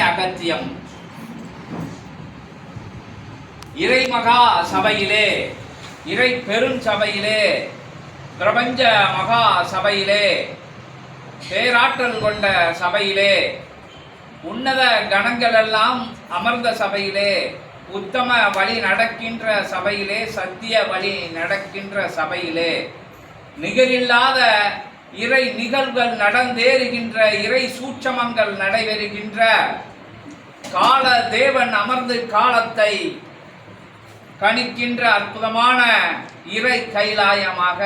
அகத்தியம். இறைமகா சபையிலே இறை பெரும் சபையிலே பிரபஞ்ச மகா சபையிலே பேராற்றல் கொண்ட சபையிலே உன்னத கணங்கள் எல்லாம் அமர்ந்த சபையிலே உத்தம வழி நடக்கின்ற சபையிலே சத்திய வழி நடக்கின்ற சபையிலே நிகரில்லாத இறை நிகழ்வுகள் நடந்தேறுகின்ற இறை சூட்சமங்கள் நடைபெறுகின்ற கால தேவன் அமர்ந்து காலத்தை கணிக்கின்ற அற்புதமான இறை கைலாயமாக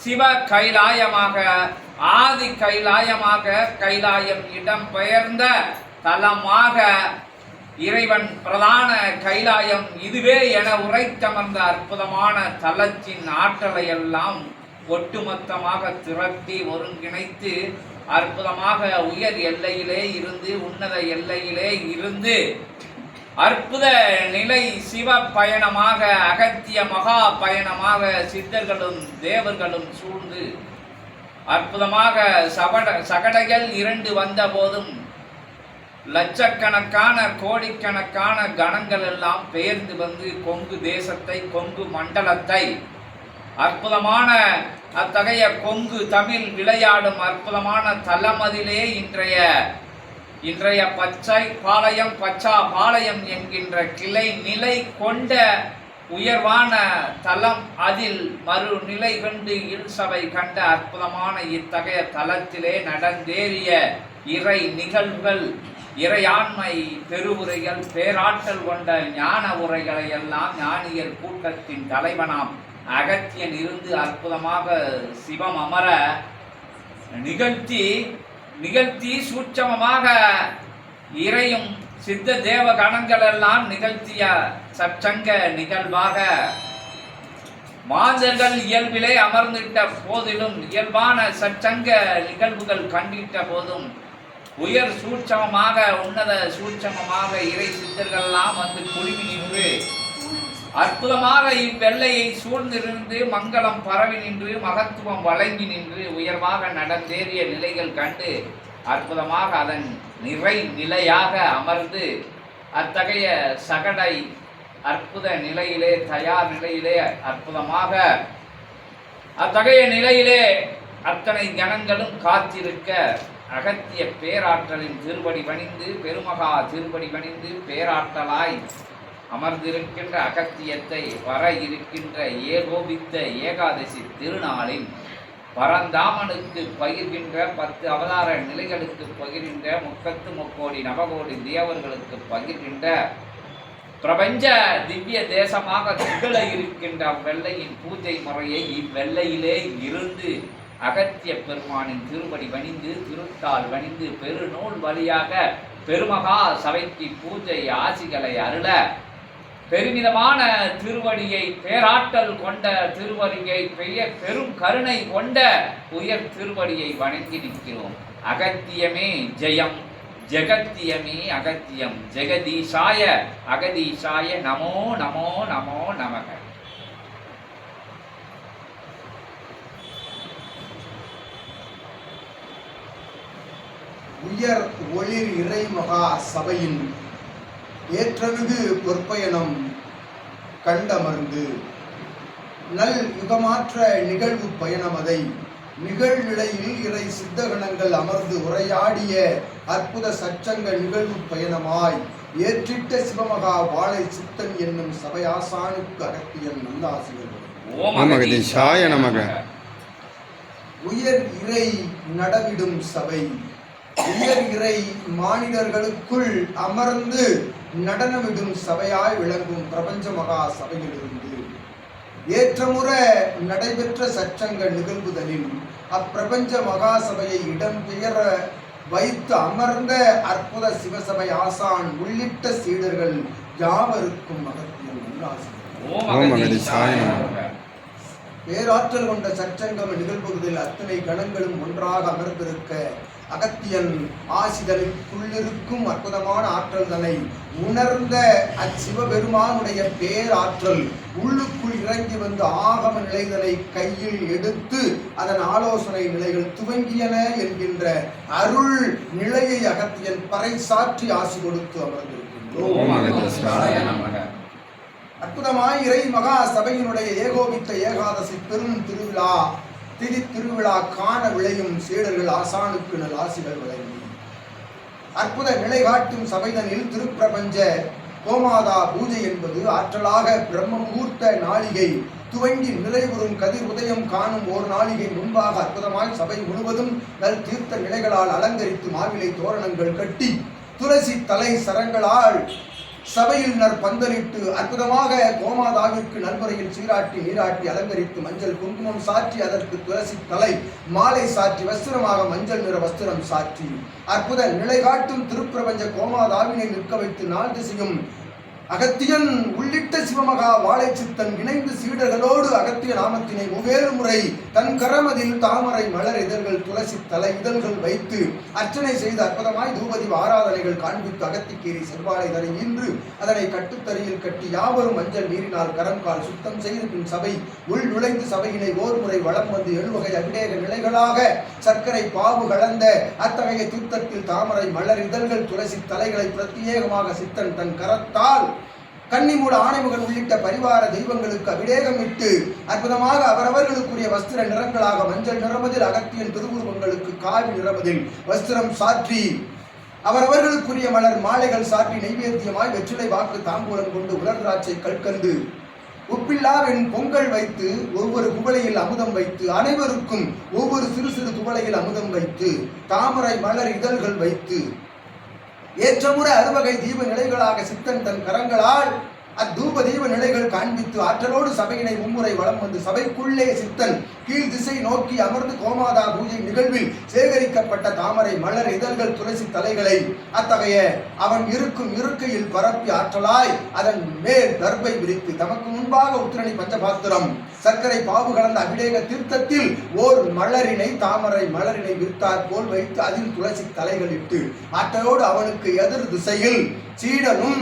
சிவ கைலாயமாக ஆதி கைலாயமாக கைலாயம் இடம் பெயர்ந்த தலமாக இறைவன் பிரதான கைலாயம் இதுவே என உரைத்தமர்ந்த அற்புதமான தலத்தின் ஆற்றலை எல்லாம் ஒட்டுமொத்தமாக திரட்டி ஒருங்கிணைத்து அற்புதமாக உயர் எல்லையிலே இருந்து உன்னத எல்லையிலே இருந்து அற்புத நிலை சிவ பயணமாக அகத்திய மகா பயணமாக சித்தர்களும் தேவர்களும் சூழ்ந்து அற்புதமாக சபட சகடைகள் இரண்டு வந்த போதும் லட்சக்கணக்கான கோடிக்கணக்கான கணங்கள் எல்லாம் பெயர்ந்து வந்து கொங்கு தேசத்தை கொங்கு மண்டலத்தை அற்புதமான அத்தகைய கொங்கு தமிழ் விளையாடும் அற்புதமான தளமதிலே இன்றைய இன்றைய பச்சை பாளையம் பச்சா பாளையம் என்கின்ற கிளை நிலை கொண்ட உயர்வான தலம் அதில் மறுநிலை கண்டு இல்சபை கண்ட அற்புதமான இத்தகைய தலத்திலே நடந்தேறிய இறை நிகழ்வுகள் இறையாண்மை பெருவுரைகள் பேராற்றல் கொண்ட ஞான உரைகளை எல்லாம் ஞானியர் கூட்டத்தின் தலைவனாம். அகத்தியன் இருந்து அற்புதமாக சிவம் அமர நிகழ்த்தி நிகழ்த்தி சூட்சமமாக இறையும் சித்த தேவ கணங்கள் எல்லாம் நிகழ்த்திய சற்சங்க நிகழ்வாக. மாந்தர்கள் இயல்பிலே அமர்ந்திட்ட போதிலும் இயல்பான சற்சங்க நிகழ்வுகள் கண்டிட்ட போதும். உயர் சூட்சமமாக உன்னத சூட்சமமாக இறை சித்தர்கள்லாம் வந்து குழுமி நின்று அற்புதமாக இவ்வெல்லையை சூழ்ந்திருந்து மங்களம் பரவி நின்று மகத்துவம் வழங்கி நின்று உயர்வாக நடந்தேறிய நிலைகள் கண்டு அற்புதமாக அதன் நிறை நிலையாக அமர்ந்து அத்தகைய சகடை அற்புத நிலையிலே தயார் நிலையிலே அற்புதமாக அத்தகைய நிலையிலே அத்தனை கணங்களும் காத்திருக்க அகத்திய பேராற்றலின் திருவடி பணிந்து பெருமகா திருவடி பணிந்து பேராற்றலாய் அமர்ந்திருக்கின்ற அகத்தியத்தை வர இருக்கின்ற ஏகோபித்த ஏகாதசி திருநாளில் பரந்தாமனுக்கு பகிர்கின்ற பத்து அவதார நிலைகளுக்கு பகிர்கின்ற முப்பத்து முக்கோடி நவகோடி தேவர்களுக்கு பகிர்கின்ற பிரபஞ்ச திவ்ய தேசமாக திகழ இருக்கின்ற அவ்வெள்ளையின் பூஜை முறையை இவ்வெல்லையிலே இருந்து அகத்திய பெருமானின் திருப்படி வணிந்து திருத்தால் வணிந்து பெருநூல் வழியாக பெருமகா சபைக்கு பூஜை ஆசிகளை அருள பெருமிதமான திருவடியை பேராற்றல் கொண்ட திருவடியை பெரிய பெரும் கருணை கொண்ட உயர் திருவடியை வணங்கி நிற்கிறோம். அகத்தியமே ஜெயம் ஜெகத்தியமே அகத்தியம் ஜெகதீஷாய அகதீஷாய நமோ நமோ நமோ நமக. உயர் ஒளிர் இறைமகா சபையின் ஏற்றமிகு பொற்பயணம் கண்டமர்ந்து. நல் யுகமாற்ற நிகழ்வு பயணமதை. நிகழ்நிலையில் இறை சித்தகணங்கள் அமர்ந்து உரையாடிய அற்புத சச்சங்க நிகழ்வு பயணமாய். ஏற்றிட்ட சிவமகா வாழை சித்தன் என்னும் சபையாசானுக்கு அகத்தியன் நமக. உயர் இறை நடவிடும் சபை. உயர் மாநிலர்களுக்குள் அமர்ந்து நடனமிடும் சபையாய் விளங்கும் பிரபஞ்ச மகா சபையிலிருந்து. ஏற்றமுறை நடைபெற்ற சச்சங்க நிகழ்வுதலில் அப்பிரபஞ்ச மகா சபையை இடம்பெயர வைத்து அமர்ந்த அற்புத சிவசபை ஆசான் உள்ளிட்ட சீடர்கள் யாவருக்கும் அகத்தியம் நல்லாசிரியர் ஓம் ஓம் அகதீஷாய அகதீஷாய நமக. பேராற்றல் கொண்ட சச்சங்கம் நிகழ்பகுதியில் அத்தனை கணங்களும் ஒன்றாக அமர்ந்திருக்க அகத்தியன் ஆசிதலுக்குள்ளிருக்கும் அற்புதமான ஆற்றல் தலை உணர்ந்த அச்சிவபெருமானுடைய பேராற்றல் உள்ளுக்குள் இறங்கி வந்து ஆகம நிலைகளை கையில் எடுத்து அதன் ஆலோசனை நிலைகள் துவங்கியன என்கின்ற அருள் நிலையை அகத்தியன் பறைசாற்றி ஆசி கொடுத்து அமர்ந்திருக்கின்றோம். அற்புதமாய் இறை மகா சபையினுடைய ஏகோபித்த ஏகாதசி பெரும் திருவிழா திதி திருவிழா காண விளையும் சீடர்கள் ஆசானுக்கு நல் ஆசிகள் வழங்கி. அற்புத நிலை காட்டும் சபைதனில் திருப்பிரபஞ்ச கோமாதா பூஜை என்பது ஆற்றலாக பிரம்ம முகூர்த்த நாளிகை. துவங்கி நிறைவுறும் கதிர் உதயம் காணும் ஓர் நாளிகை முன்பாக அற்புதமாய் சபை முழுவதும் நல் தீர்த்த நிலைகளால் அலங்கரித்து மாவிலை தோரணங்கள் கட்டி துளசி தலை சரங்களால் சபையில் பந்தலிட்டு அற்புதமாக கோமாதாவிற்கு நண்பரையில் சீராட்டி நீராட்டி அலங்கரித்து மஞ்சள் குங்குமம் சாற்றி அதற்கு துளசி தலை மாலை சாற்றி வஸ்திரமாக மஞ்சள் நிற வஸ்திரம் சாற்றி. அற்புத நிலை காட்டும் திருப்பிரபஞ்ச கோமாதாவினை நிற்க வைத்து நாள் திசையும் அகத்தியன் உள்ளிட்ட சிவமகா வாழை சித்தன் இணைந்து சீடர்களோடு அகத்திய நாமத்தினை முவேறு முறை தன் கரமதில் தாமரை மலர் இதழ்கள் துளசி தலை இதழ்கள் வைத்து அர்ச்சனை செய்து அற்புதமாய் தூபதி ஆராதனைகள் காண்பித்து அகத்திக்கீரி செவ்வாழை தரை இன்று அதனை கட்டுத்தறியில் கட்டி யாவரும் மஞ்சள் நீரினால் கரம் கால் சுத்தம் செய்து பின் சபை உள் நுழைந்து சபையினை ஓர் முறை வளம் வந்து எழுவகை அபிடேக நிலைகளாக சர்க்கரை பாவு கலந்த அத்தகைய தீர்த்தத்தில் தாமரை மலர் இதழ்கள் துளசி தலைகளை பிரத்யேகமாக சித்தன் தன் கரத்தால் கன்னிமூல ஆணைமுகன் உள்ளிட்ட பரிவார தெய்வங்களுக்கு அபிடேகமிட்டு அற்புதமாக அவரவர்களுக்குரிய வஸ்திர நிறங்களாக மஞ்சள் நிறமதில் அகத்தியன் திருவுருவங்களுக்கு காவி நிறமதில் வஸ்திரம் சாற்றி அவரவர்களுக்குரிய மலர் மாலைகள் சாற்றி நைவேத்தியமாய் வெற்றிலை வாக்கு தாம்பூலம் கொண்டு உலர் திராட்சை கற்கண்டு உப்பில்லாவின் பொங்கல் வைத்து ஒவ்வொரு குவளையில் அமுதம் வைத்து அனைவருக்கும் ஒவ்வொரு சிறு சிறு குவளையில் அமுதம் வைத்து தாமரை மலர் இதழ்கள் வைத்து ஏற்றமுறை அறுவகை தீப நிலைகளாக சித்தன் தன் கரங்களால் அத்தூப தீப நிலைகள் காண்பித்து ஆற்றலோடு சபையினை மும்முறை வலம் வந்து சபைக்குள்ளே சித்தன் கீழ் திசை நோக்கி அமர்ந்து கோமாதா பூஜை நிகழ்வில் சேகரிக்கப்பட்ட தாமரை மலர் இதழ்கள் துளசி தலைகளை அத்தகைய அவன் இருக்கும் இருக்கையில் பரப்பி ஆற்றலாய் அதன் மேல் தர்பை விரித்து தமக்கு முன்பாக உத்திரணி பஞ்சபாத்திரம் சர்க்கரை பாவு கலந்த அபிடேக தீர்த்தத்தில் ஓர் மலரினை தாமரை மலரினை விற்றார் போல் வைத்து அதில் துளசி தலைகளிட்டு ஆற்றலோடு அவனுக்கு எதிர் திசையில் சீடனும்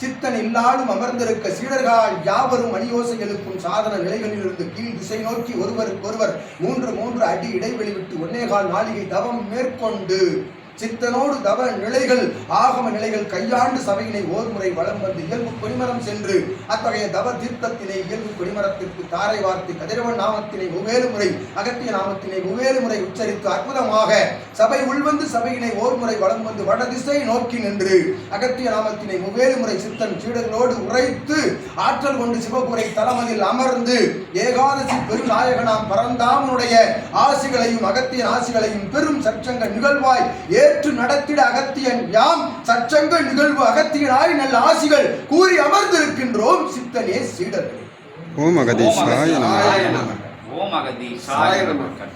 சித்தன் இல்லாலும் அமர்ந்திருக்க சீடர்கள் யாவரும் அணியோசை எழுப்பும் சாதன நிலைகளிலிருந்து கீழ் திசை நோக்கி ஒருவருக்கொருவர் மூன்று மூன்று அடி இடைவெளி விட்டு ஒன்னேகால் நாளிகை தவம் மேற்கொண்டு சித்தனோடு தவ நிலைகள் ஆகம நிலைகள் கையாண்டு சபையினை ஓர் முறை வலம் வந்து இயல்பு கொடிமரம் சென்று அத்தகைய தவ தீர்த்தத்தினை இயல்பு கொடிமரத்திற்கு தாரை வார்த்து கதிரவன் நாமத்தினை ஒவ்வேறு முறை அகத்திய நாமத்தினை ஒவ்வேறு முறை உச்சரித்து அற்புதமாக சபை உள்வந்து சபையினை ஓர் முறை வலம் வந்து வடதிசை நோக்கி நின்று அகத்திய நாமத்தினை ஒவ்வேறு முறை சித்தன் சீடர்களோடு உரைத்து ஆற்றல் கொண்டு சிவபுரை தளமதில் அமர்ந்து ஏகாதசி பெருநாயகனாம் பரந்தாமனுடைய ஆசிகளையும் அகத்திய ஆசிகளையும் பெரும் சற்சங்க நிகழ்வாய் ஏ ஏற்று நடத்திட அகத்தியன் யாம் சற்சங்க நிகழ்வு அகத்தியனாய் நல்ல ஆசிகள் கூறி அமர்ந்திருக்கின்றோம் சித்தனே சீடர்களே. ஓம் அகதீஷாய நம ஓம் அகதீசாய நமக.